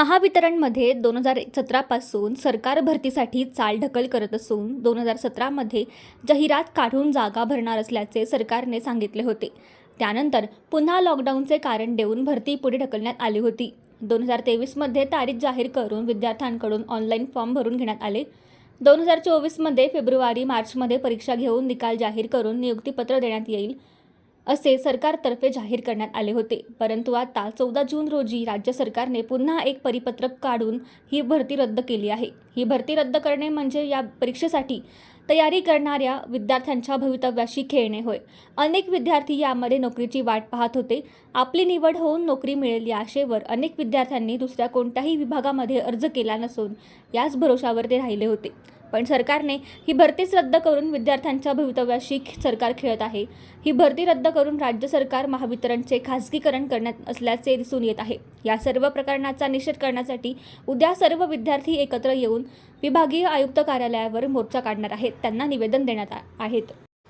महावितरणमध्ये दोन हजार सतरापासून सरकार भरतीसाठी चालढकल करत असून दोन हजार सतरामध्ये जाहिरात काढून जागा भरणार असल्याचे सरकारने सांगितले होते. त्यानंतर पुन्हा लॉकडाऊनचे कारण देऊन भरती पुढे ढकलण्यात आली होती. दोन हजार तेवीसमध्ये तारीख जाहीर करून विद्यार्थ्यांकडून ऑनलाईन फॉर्म भरून घेण्यात आले. दोन हजार चोवीसमध्ये फेब्रुवारी मार्चमध्ये परीक्षा घेऊन निकाल जाहीर करून नियुक्तीपत्र देण्यात येईल. असे सरकारतर्फे जाहीर करण्यात आले होते. परंतु आता चौदा जून रोजी राज्य सरकारने पुन्हा एक परिपत्रक काढून ही भरती रद्द केली आहे. ही भरती रद्द करणे म्हणजे या परीक्षेसाठी तयारी करणाऱ्या विद्यार्थ्यांच्या भवितव्याशी खेळणे होय. अनेक विद्यार्थी यामध्ये नोकरीची वाट पाहत होते. आपली निवड होऊन नोकरी मिळेल या आशेवर अनेक विद्यार्थ्यांनी दुसऱ्या कोणत्याही विभागामध्ये अर्ज केला नसून याच भरोशावर ते राहिले होते. पण सरकारने ही भरतीच रद्द करून विद्यार्थ्यांच्या भवितव्याशी सरकार खेळत आहे. ही भरती रद्द करून राज्य सरकार महावितरणचे खासगीकरण करण्यात असल्याचे दिसून येत आहे. या सर्व प्रकरणाचा निषेध करण्यासाठी उद्या सर्व विद्यार्थी एकत्र येऊन विभागीय आयुक्त कार्यालयावर मोर्चा काढणार आहेत. त्यांना निवेदन देण्यात आ- आहेत.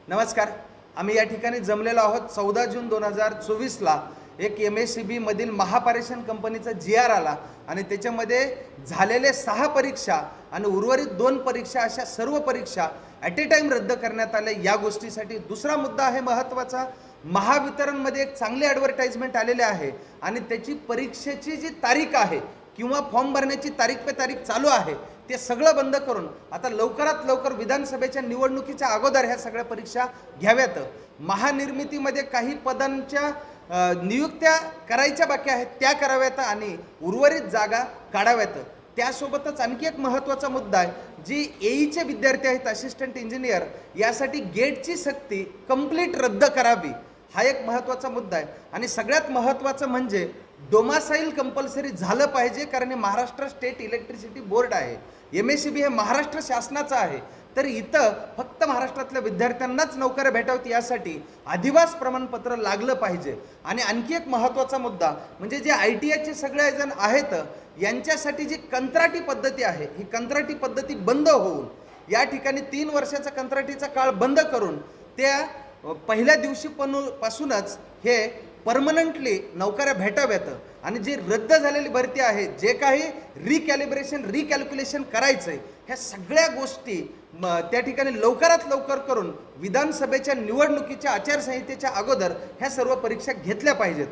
नमस्कार. आम्ही या ठिकाणी जमलेलो आहोत. चौदा जून दोन हजार चोवीसला एक एम एस सी बीमधील महापारेषण कंपनीचा जी आर आला आणि त्याच्यामध्ये झालेले सहा परीक्षा आणि उर्वरित दोन परीक्षा अशा सर्व परीक्षा ॲट ए टाईम रद्द करण्यात आल्या. या गोष्टीसाठी दुसरा मुद्दा आहे महत्त्वाचा. महावितरणमध्ये एक चांगली ॲडव्हर्टाइजमेंट आलेली आहे आणि त्याची परीक्षेची जी तारीख आहे किंवा फॉर्म भरण्याची तारीख पे तारीख चालू आहे ते सगळं बंद करून आता लवकरात लवकर विधानसभेच्या निवडणुकीच्या अगोदर ह्या सगळ्या परीक्षा घ्याव्यात. महानिर्मितीमध्ये काही पदांच्या नियुक्त्या करायच्या बाकी आहेत त्या कराव्यात आणि उर्वरित जागा काढाव्यात. त्यासोबतच आणखी एक महत्त्वाचा मुद्दा आहे जी एईचे विद्यार्थी आहेत असिस्टंट इंजिनियर यासाठी गेटची सक्ती कंप्लीट रद्द करावी हा एक महत्त्वाचा मुद्दा आहे. आणि सगळ्यात महत्त्वाचं म्हणजे डोमासाईल कंपल्सरी झालं पाहिजे कारण हे महाराष्ट्र स्टेट इलेक्ट्रिसिटी बोर्ड आहे. एम एस सी बी हे महाराष्ट्र शासनाचं आहे. तर इथं फक्त महाराष्ट्रातल्या विद्यार्थ्यांनाच नोकऱ्या भेटावत यासाठी अधिवास प्रमाणपत्र लागलं पाहिजे. आणि आणखी एक महत्त्वाचा मुद्दा म्हणजे जे आय टी आयचे सगळेजण आहेत यांच्यासाठी जी कंत्राटी पद्धती आहे ही कंत्राटी पद्धती बंद होऊन या ठिकाणी तीन वर्षाचा कंत्राटीचा काळ बंद करून त्या पहिल्या दिवशी पण पासूनच हे परमनंटली नोकऱ्या भेटाव्यात. आणि जी रद्द झालेली भरती आहे जे काही रिकॅलिब्रेशन रिकॅल्क्युलेशन करायचं आहे ह्या सगळ्या गोष्टी म, त्या ठिकाणी लवकरात लवकर करून विधानसभेच्या निवडणुकीच्या आचारसंहितेच्या अगोदर ह्या सर्व परीक्षा घेतल्या पाहिजेत.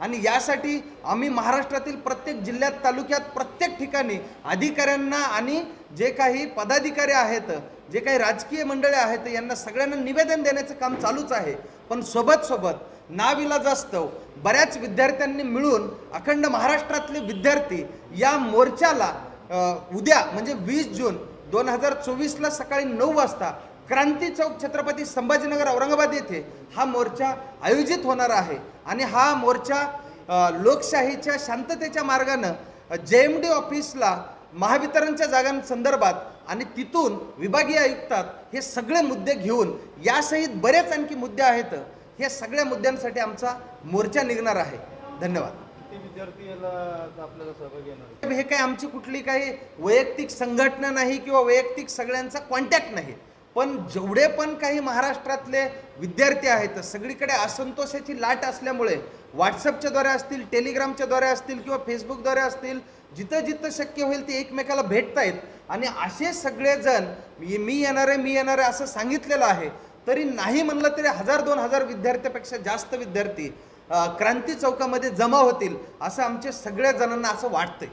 आणि यासाठी आम्ही महाराष्ट्रातील प्रत्येक जिल्ह्यात तालुक्यात प्रत्येक ठिकाणी अधिकाऱ्यांना आणि जे काही पदाधिकारी आहेत जे काही राजकीय मंडळे आहेत यांना सगळ्यांना निवेदन देण्याचं काम चालूच आहे. पण सोबत सोबत नाविलाजास्तव बऱ्याच विद्यार्थ्यांनी मिळून अखंड महाराष्ट्रातले विद्यार्थी या मोर्चाला उद्या म्हणजे वीस जून दोन हजार चोवीसला सकाळी नऊ वाजता क्रांती चौक छत्रपती संभाजीनगर औरंगाबाद येथे हा मोर्चा आयोजित होणार आहे. आणि हा मोर्चा लोकशाहीच्या शांततेच्या मार्गानं जे एम डी ऑफिसला महावितरणच्या जागांसंदर्भात आणि तिथून विभागीय आयुक्तात हे सगळे मुद्दे घेऊन यासहित बरेच आणखी मुद्दे आहेत. हे सगळ्या मुद्द्यांसाठी आमचा मोर्चा निघणार आहे. धन्यवाद? हे काही आमची कुठली काही वैयक्तिक संघटना नाही किंवा वैयक्तिक सगळ्यांचा कॉन्टॅक्ट नाही. पण जेवढे पण काही महाराष्ट्रातले विद्यार्थी आहेत सगळीकडे असंतोषाची लाट असल्यामुळे व्हॉट्सअपच्या द्वारे असतील टेलिग्रामच्या द्वारे असतील किंवा फेसबुकद्वारे असतील जिथं जिथं शक्य होईल ते एकमेकाला भेटतायत. आणि असे सगळेजण मी येणार आहे मी येणार आहे असं सांगितलेलं आहे. तरी नाही म्हणलं तरी हजार दोन हजार विद्यार्थ्यापेक्षा जास्त विद्यार्थी क्रांती चौकामध्ये जमा होतील असं आमच्या सगळ्या जणांना असं वाटतंय.